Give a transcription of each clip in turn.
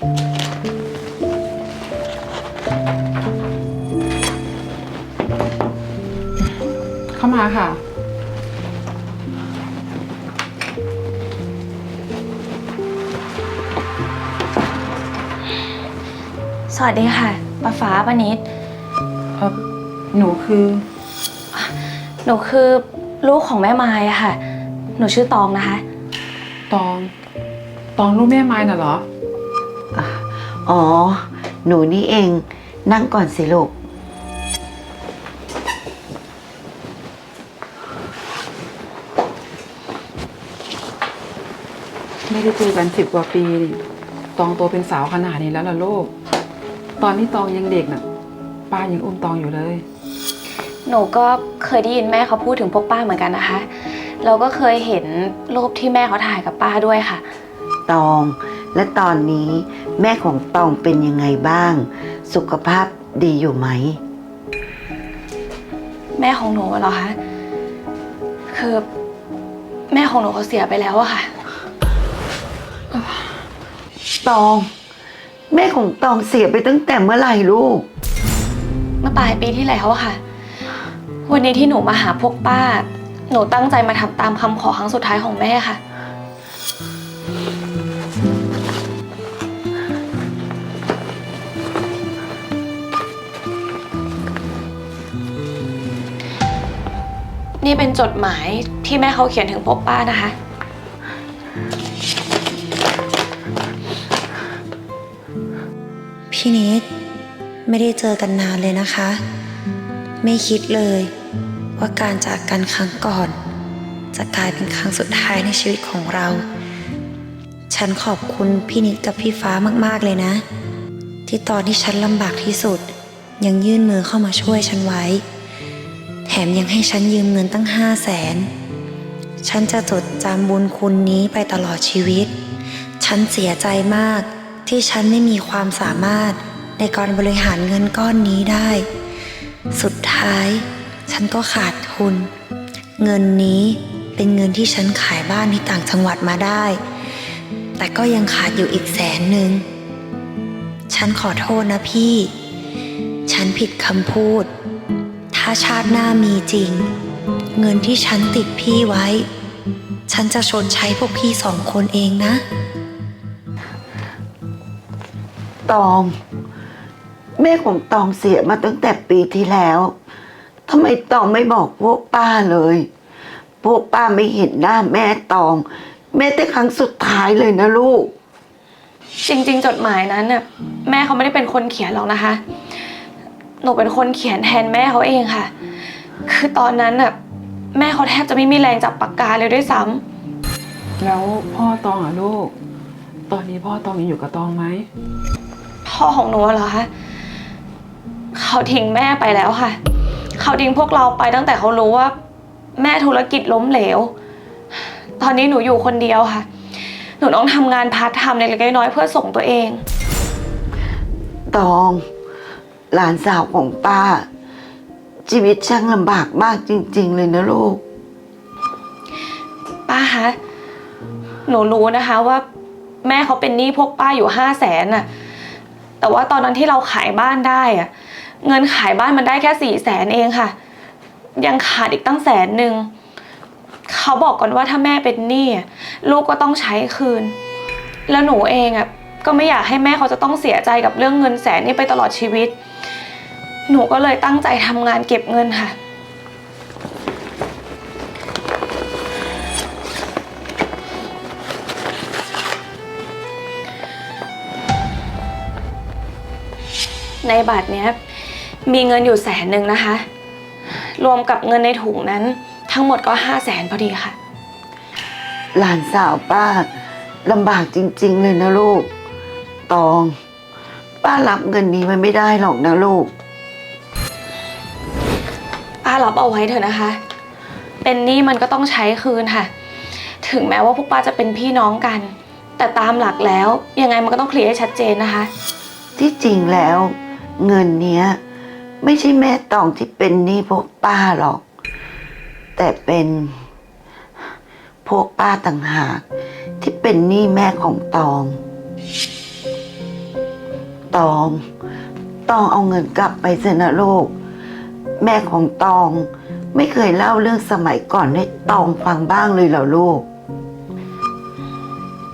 เข้ามาค่ะ สวัสดีค่ะป้าฟ้าป้านิด เออหนูคือ หนูคือลูกของแม่ไม้อะค่ะ หนูชื่อตองนะคะ ตอง ตองลูกแม่ไม้น่ะเหรอ อ๋อ หนูนี่เอง นั่งก่อนสิลูก ไม่ได้เจอกันสิบกว่าปีนี่ตองโตเป็นสาวขนาดนี้แล้วล่ะลูก ตอนนี้ตองยังเด็กน่ะ ป้ายังอุ้มตองอยู่เลย หนูก็เคยได้ยินแม่เขาพูดถึงพวกป้าเหมือนกันนะคะ เราก็เคยเห็นรูปที่แม่เขาถ่ายกับป้าด้วยค่ะ ตอง และตอนนี้ แม่ของตองเป็นยังไงบ้าง สุขภาพดีอยู่ไหม แม่ของหนูเหรอคะคือแม่ของหนูเขาเสียไปแล้วอะค่ะ ตอง แม่ของตองเสียไปตั้งแต่เมื่อไหร่ลูก เมื่อปลายปีที่แล้วอะค่ะ วันนี้ที่หนูมาหาพวกป้า หนูตั้งใจมาทำตามคำขอครั้งสุดท้ายของแม่ค่ะ นี่เป็นจดหมายที่แม่เขาเขียนถึงพวกป้านะคะ พี่นิดไม่ได้เจอกันนานเลยนะคะ ไม่คิดเลย ว่าการจากกันครั้งก่อน จะกลายเป็นครั้งสุดท้ายในชีวิตของเรา ฉันขอบคุณพี่นิดกับพี่ฟ้ามากๆเลยนะ ที่ตอนที่ฉันลำบากที่สุด ยังยื่นมือเข้ามาช่วยฉันไว้ มยังให้ฉันยืมเงินตั้งห้าแสน ฉันจะจดจำบุญคุณนี้ไปตลอดชีวิต ฉันเสียใจมากที่ฉันไม่มีความสามารถในการบริหารเงินก้อนนี้ได้ สุดท้ายฉันก็ขาดทุน เงินนี้เป็นเงินที่ฉันขายบ้านที่ต่างจังหวัดมาได้ แต่ก็ยังขาดอยู่อีกแสนหนึ่ง ฉันขอโทษนะพี่ ฉันผิดคำพูด ถ้าชาติหน้ามีจริง เงินที่ฉันติดพี่ไว้ ฉันจะชดใช้พวกพี่สองคนเองนะ ตอง แม่ของตองเสียมาตั้งแต่ปีที่แล้วทำไมตองไม่บอกพวกป้าเลย พวกป้าไม่เห็นหน้าแม่ตอง แม้แต่ครั้งสุดท้ายเลยนะลูก จริง ๆ จดหมายนั้นน่ะแม่เขาไม่ได้เป็นคนเขียนหรอกนะคะ หนูเป็นคนเขียนแทนแม่เขาเองค่ะ คือตอนนั้นน่ะแม่เขาแทบจะไม่มีแรงจับปากกาเลยด้วยซ้ำแล้วพ่อตองอะลูก ตอนนี้พ่อตองยังอยู่กับตองไหม พ่อของหนูเหรอคะเขาทิ้งแม่ไปแล้วค่ะ เขาทิ้งพวกเราไปตั้งแต่เขารู้ว่า แม่ธุรกิจล้มเหลว ตอนนี้หนูอยู่คนเดียวค่ะ หนูต้องทำงานพาร์ทไทม์เล็กๆน้อยๆเพื่อส่งตัวเอง ตอง หลานสาวของป้า ชีวิตช่างลำบากมากจริง ๆ เลยนะลูก ป้าคะ หนูรู้นะคะว่าแม่เขาเป็นหนี้พวกป้าอยู่ห้าแสนน่ะ แต่ว่าตอนนั้นที่เราขายบ้านได้อะเงินขายบ้านมันได้แค่สี่แสนเองค่ะ ยังขาดอีกตั้งแสนหนึ่ง เขาบอกก่อนว่าถ้าแม่เป็นหนี้อะลูกก็ต้องใช้คืน แล้วหนูเองอะ ก็ไม่อยากให้แม่เขาจะต้องเสียใจกับเรื่องเงินแสนนี้ไปตลอดชีวิต หนูก็เลยตั้งใจทำงานเก็บเงินค่ะ ในบัตรเนี้ยมีเงินอยู่แสนหนึ่งนะคะ รวมกับเงินในถุงนั้นทั้งหมดก็ห้าแสนพอดีค่ะ หลานสาวป้าลำบากจริง ๆ เลยนะลูก ตอง ป้ารับเงินนี้ไว้ไม่ได้หรอกนะลูก ป้ารับเอาไว้เถอะนะคะ เป็นหนี้มันก็ต้องใช้คืนค่ะ ถึงแม้ว่าพวกป้าจะเป็นพี่น้องกัน แต่ตามหลักแล้ว ยังไงมันก็ต้องเคลียร์ให้ชัดเจนนะคะ ที่จริงแล้ว เงินเนี้ย ไม่ใช่แม่ตองที่เป็นหนี้พวกป้าหรอก แต่เป็นพวกป้าต่างหากที่เป็นหนี้แม่ของตอง ตอง ตองเอาเงินกลับไปเถอะนะลูก แม่ของตองไม่เคยเล่าเรื่องสมัยก่อนให้ตองฟังบ้างเลยเหรอลูก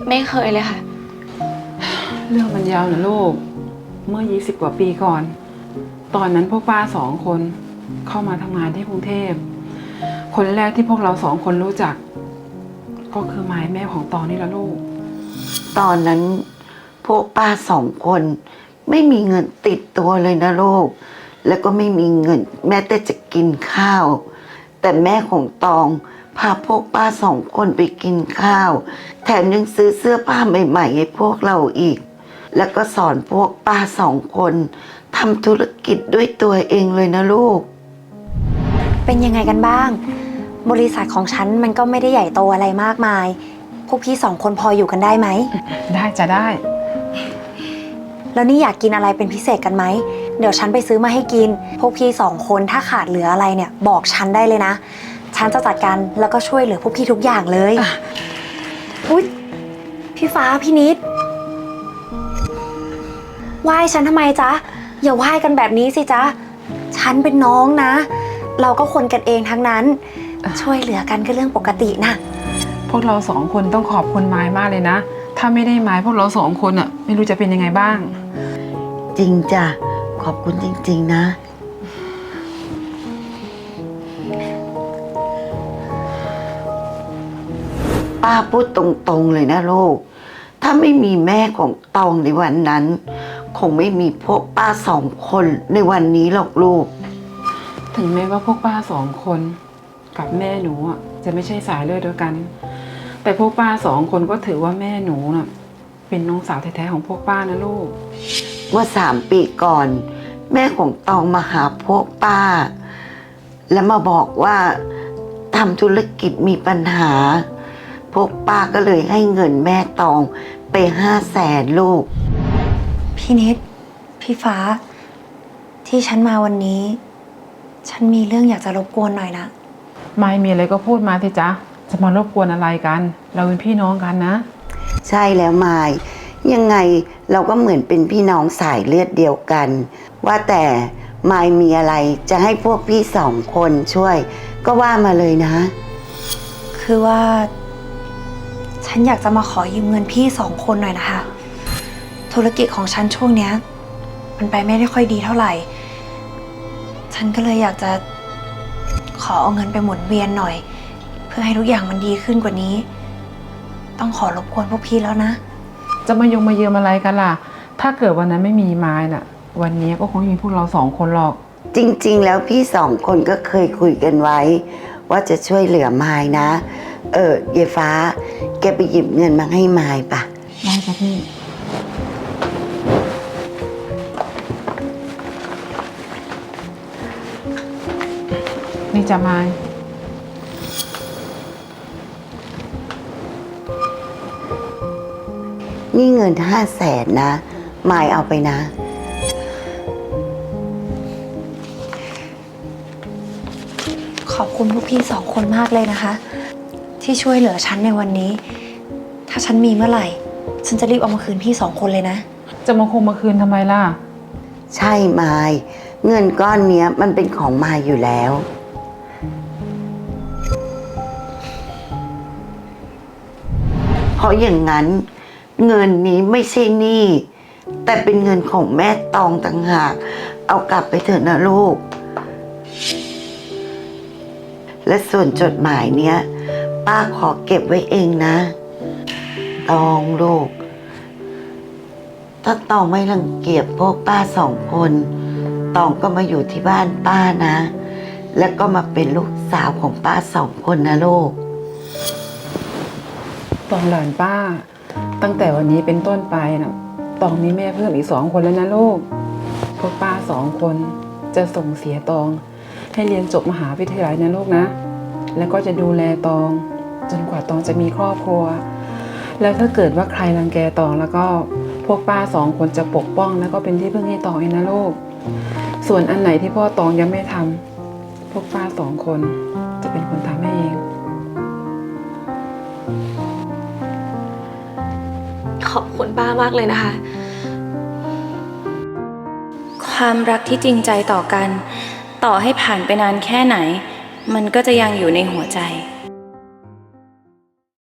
ไม่เคยเลยค่ะ เรื่องมันยาวนะลูก เมื่อ 20 กว่าปีก่อน ตอนนั้นพวกป้าสองคนเข้ามาทำงานที่กรุงเทพ คนแรกที่พวกเราสองคนรู้จัก ก็คือไม้แม่ของตองนี่ละลูก ตอนนั้นพวกป้าสองคน ไม่มีเงินติดตัวเลยนะลูก แล้วก็ไม่มีเงิน แม้แต่จะกินข้าว แต่แม่ของตองพาพวกป้าสองคนไปกินข้าว แถมยังซื้อเสื้อผ้าใหม่ ๆ ให้พวกเราอีก แล้วก็สอนพวกป้าสองคนทำธุรกิจด้วยตัวเองเลยนะลูก เป็นยังไงกันบ้าง บริษัทของฉันมันก็ไม่ได้ใหญ่โตอะไรมากมาย พวกพี่สองคนพออยู่กันได้ไหม ได้จะได้ แล้วนี่อยากกินอะไรเป็นพิเศษกันไหม เดี๋ยวฉันไปซื้อมาให้กิน พวกพี่สองคนถ้าขาดเหลืออะไรเนี่ยบอกฉันได้เลยนะ ฉันจะจัดการแล้วก็ช่วยเหลือพวกพี่ทุกอย่างเลยอะอุ๊ย พี่ฟ้าพี่นิดไหว้ฉันทำไมจ๊ะ อย่าไหว้กันแบบนี้สิจ๊ะ ฉันเป็นน้องนะ เราก็คนกันเองทั้งนั้น ช่วยเหลือกันก็เรื่องปกตินะ พวกเราสองคนต้องขอบคุณไม้มากเลยนะ ถ้าไม่ได้ไม้พวกเราสองคนอะไม่รู้จะเป็นยังไงบ้าง จริงจ้ะ ขอบคุณจริง ๆ นะ ป้าพูดตรงๆเลยนะลูก ถ้าไม่มีแม่ของตองในวันนั้น คงไม่มีพวกป้าสองคนในวันนี้หรอกลูก ถึงแม้ว่าพวกป้าสองคน กับแม่หนูอะจะไม่ใช่สายเลือดเดียวกัน แต่พวกป้าสองคนก็ถือว่าแม่หนูน่ะ เป็นน้องสาวแท้ๆของพวกป้านะลูก เมื่อสามปีก่อน แม่ของตองมาหาพวกป้า แล้วมาบอกว่าทำธุรกิจมีปัญหา พวกป้าก็เลยให้เงินแม่ตองไปห้าแสนลูก พี่นิด พี่ฟ้า ที่ฉันมาวันนี้ ฉันมีเรื่องอยากจะรบกวนหน่อยนะ ไม่มีอะไรก็พูดมาสิจ๊ะ จะมารบกวนอะไรกัน เราเป็นพี่น้องกันนะ ใช่แล้วมาย ยังไงเราก็เหมือนเป็นพี่น้องสายเลือดเดียวกัน ว่าแต่มายมีอะไรจะให้พวกพี่สองคนช่วย ก็ว่ามาเลยนะ คือว่า ฉันอยากจะมาขอยืมเงินพี่สองคนหน่อยนะคะ ธุรกิจของฉันช่วงเนี้ย มันไปไม่ได้ค่อยดีเท่าไหร่ ฉันก็เลยอยากจะขอเอาเงินไปหมุนเวียนหน่อยเพื่อให้ทุกอย่างมันดีขึ้นกว่านี้ ต้องขอรบกวนพวกพี่แล้วนะ จะมายงมาเยืมอะไรกันล่ะ ถ้าเกิดวันนั้นไม่มีไม้น่ะ วันนี้ก็คงไม่มีพวกเราสองคนหรอก จริง ๆ แล้วพี่สองคนก็เคยคุยกันไว้ ว่าจะช่วยเหลือมายนะ เออเยฟ้า แกไปหยิบเงินมาให้มายปะได้จ้ะพี่นี่จะม นี่เงินห้าแสนนะมายเอาไปนะ ขอบคุณพวกพี่สองคนมากเลยนะคะ ที่ช่วยเหลือฉันในวันนี้ ถ้าฉันมีเมื่อไหร่ ฉันจะรีบเอามาคืนพี่สองคนเลยนะ จะมาคงมาคืนทำไมล่ะ ใช่มายเงินก้อนเนี้ยมันเป็นของมายอยู่แล้ว เพราะอย่างนั้น เงินนี้ไม่ใช่หนี้แต่เป็นเงินของแม่ตองต่างหาก เอากลับไปเถอะนะลูก และส่วนจดหมายเนี้ย ป้าขอเก็บไว้เองนะ ตองลูก ถ้าตองไม่รังเกียจพวกป้าสองคน ตองก็มาอยู่ที่บ้านป้านะ แล้วก็มาเป็นลูกสาวของป้าสองคนนะลูก ตองหลานป้า ตั้งแต่วันนี้เป็นต้นไปนะตองมีแม่เพิ่มอีกสองคนแล้วนะลูกพวกป้าสองคนจะส่งเสียตอง ให้เรียนจบมหาวิทยาลัยนะลูกนะ แล้วก็จะดูแลตอง จนกว่าตองจะมีครอบครัว แล้วถ้าเกิดว่าใครรังแกตองแล้วก็พวกป้าสองคนจะปกป้องแล้วก็เป็นที่พึ่งให้ตองเองนะลูก ส่วนอันไหนที่พ่อตองยังไม่ทำพวกป้าสองคนจะเป็นคนทำให้เอง ขอบคุณป้ามากเลยนะคะ ความรักที่จริงใจต่อกัน ต่อให้ผ่านไปนานแค่ไหน มันก็จะยังอยู่ในหัวใจ